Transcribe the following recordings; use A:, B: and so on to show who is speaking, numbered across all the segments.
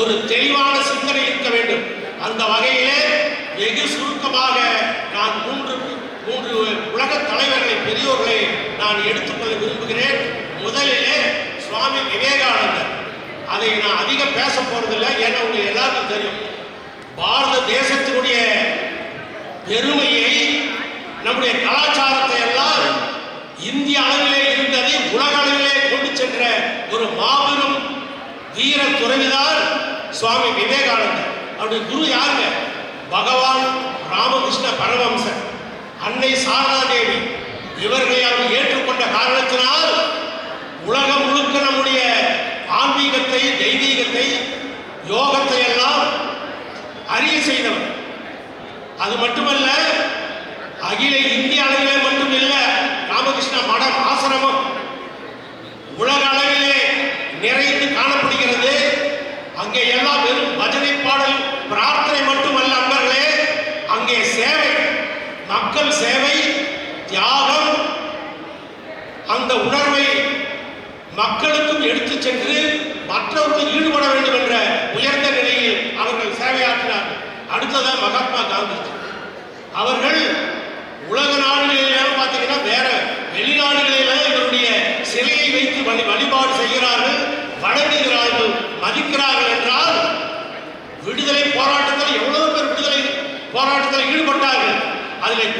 A: ஒரு தெளிவான சிந்தனை இருக்க வேண்டும். அந்த வகையிலே வெகு சுருக்கமாக நான் மூன்று மூன்று உலக தலைவர்களை பெரியோர்களை நான் எடுத்துக்கொள்ள விரும்புகிறேன். முதலிலே சுவாமி விவேகானந்தர். அதை நான் அதிகம் பேச போறதில்லை ஏன்னா உங்களுக்கு எல்லாருக்கும் தெரியும். பாரத தேசத்தினுடைய பெருமையை நம்முடைய கலாச்சாரத்தை எல்லாம் இந்திய அளவிலே இருந்ததை உலக அளவிலே கொண்டு சென்ற ஒரு மாபெரும் வீர துறவிதான் சுவாமி விவேகானந்தர். அவருடைய குரு யாருங்க? பகவான் ராமகிருஷ்ண பரமம்சர் அன்னை சாரதாதேவி இவர்களை அவர் ஏற்றுக்கொண்ட காரணத்தினால் உலகம் முழுக்க நம்முடைய ஆன்மீகத்தை தெய்வீகத்தை யோகத்தை எல்லாம் அறிய செய்தவர். அது மட்டுமல்ல அகில இந்திய அளவிலே மட்டும் இல்லை அவருடைய சேவை மக்கள் சேவை தியாகம் அந்த உணர்வை மக்களுக்கும் எடுத்து சென்று மற்றவர்கள் ஈடுபட வேண்டும் என்ற உயர்ந்த நிலையில் அவர்கள் சேவையாற்றினார்கள். அடுத்ததாக மகாத்மா காந்திஜி. அவர்கள்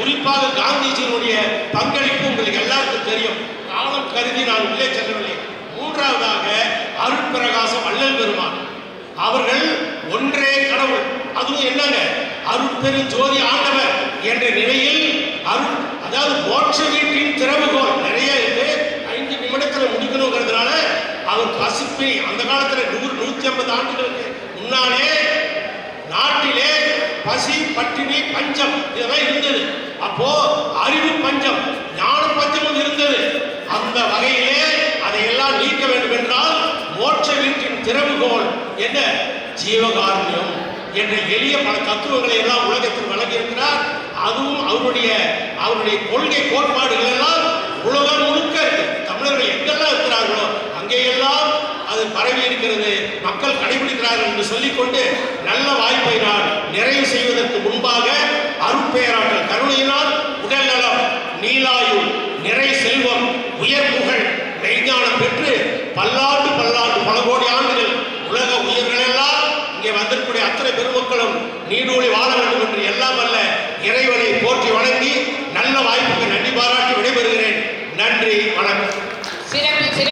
A: குறிப்பாக காந்திஜியினுடைய பங்களிப்பு உங்களுக்கு எல்லாருக்கும் தெரியும். காலம் கருதி நான் உள்ளே செல்லவில்லை. மூன்றாவதாக அருட்பிரகாசம் வள்ளல் பெருமான். அவர்கள் ஒன்றே கடவுள். அதுவும் என்னங்க? அருட்பெரும் ஜோதி ஆண்டவர் என்ற நிலையில் அருள் அதாவது மோட்ச வீட்டின் திறவுகோல் நிறைய இருக்கு. ஐந்து நிமிடத்தில் முடிக்கணுங்கிறதுனால அவர் பசிப்பை அந்த காலத்தில் நூறு நூற்றி ஐம்பது ஆண்டுகளுக்கு பட்டினி பஞ்சம் இதெல்லாம் இருந்தது. அப்போ அறிவு பஞ்சம் ஞான பஞ்சமும் இருந்தது. அந்த வகையிலே அதையெல்லாம் நீக்க வேண்டும் என்றால் மோட்ச வீட்டின் திறவுகோல் என்ன? ஜீவகாருண்யம் என்ற எளிய பல தத்துவங்களை எல்லாம் உலகத்தில் வழங்கியிருக்கிறார். அதுவும் அவருடைய அவருடைய கொள்கை கோட்பாடுகள் எல்லாம் உலகம் முழுக்க இருக்கு தமிழர்கள் எங்கெல்லாம் இருக்கிறார்களோ அங்கேயெல்லாம் அது பரவி இருக்கிறது. மக்கள் கடைபிடிக்கிறார்கள் என்று சொல்லிக்கொண்டு நல்ல வாய்ப்பை நான் நிறைவு செய்வதற்கு முன்பாக அருட்பெயராற்றல் கருணையினால் உடல் நலம் நீலாயுள் நிறை செல்வம் உயர் புகழ் மெய்ஞானம் பெற்று பல்லாண்டு பல்லாண்டு பல கோடி ஆண்டுகள் உலக உயிர்கள் எல்லாம் இங்கே வந்திருக்கக்கூடிய அத்தனை பெருமக்களும் நீடூழி வாழ வேண்டும் என்று எல்லாம்